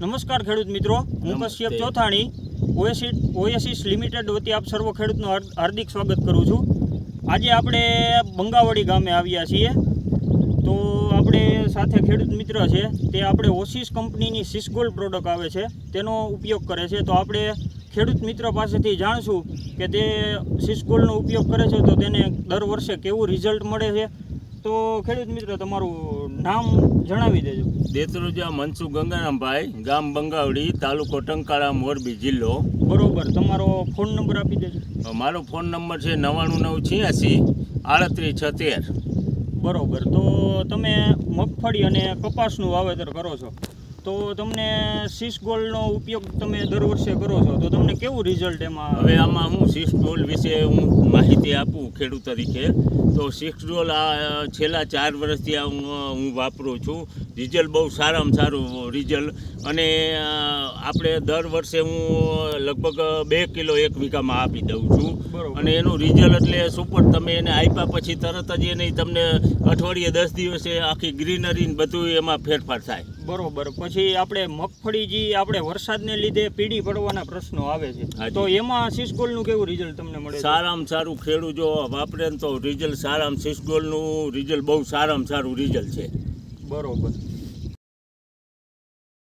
નમસ્કાર ખેડૂત મિત્રો હું Kashyap Chothani O A C oasis limited વતી આપ સર્વ ખેડૂતનું હાર્દિક સ્વાગત કરું છું. આજે આપણે બંગાવડી ગામે આવ્યા છીએ. તો આપણે સાથે ખેડૂત મિત્ર છે તે આપણે ઓસિસ કંપનીની સિસગોલ્ડ પ્રોડક્ટ આવે છે તેનો ઉપયોગ કરે છે. તો આપણે ખેડૂત મિત્ર પાસેથી જાણશું કે તે સિસગોલ્ડનો ઉપયોગ કરે છે તો તેને દર વર્ષે કેવું રિઝલ્ટ મળે છે તો ખેડૂત મિત્ર તમારું નામ જણાવી દેજો. દેતરુજા મનસુખ ગંગારામભાઈ ગામ બંગાવડી તાલુકો ટંકાળા મોરબી જિલ્લો. બરોબર તમારો ફોન નંબર આપી દેજો. મારો ફોન નંબર છે નવ્વાણું નવ છ્યાસી આડત્રીસ છતેર. બરોબર તો તમે મગફળી અને કપાસનું વાવેતર કરો છો. તો તમને સીસ ગોલ્ડનો ઉપયોગ તમે દર વર્ષે કરો છો. તો તમને કેવું રિઝલ્ટ એમાં? હવે આમાં હું સિક્સ ડોલ વિશે હું માહિતી આપું ખેડૂત તરીકે. તો સિક્સ ડોલ આ છેલ્લા ચાર વર્ષથી આ હું વાપરું છું. રિઝલ્ટ બહુ સારામાં સારું રિઝલ્ટ. અને આપણે દર વર્ષે હું લગભગ બે કિલો એક વીઘામાં આપી દઉં છું. અને એનું રિઝલ્ટ એટલે સુપર તમે એને આપ્યા પછી તરત જ એને તમને અઠવાડિયે દસ દિવસે આખી ગ્રીનરી બધું એમાં ફેરફાર થાય. બરોબર. પછી આપણે મગફળી જે આપણે વરસાદને લીધે પીડી પડવાના પ્રશ્નો આવે છે. તો એમાં સિસ્કોલનું કેવું રિઝલ્ટ તમને મળે સારામાં સારું ખેડૂત જો વાપરે તો રિઝલ્ટ સારામાં સિસ્કોલનું રિઝલ્ટ બહુ સારામાં સારું રિઝલ્ટ છે. બરોબર.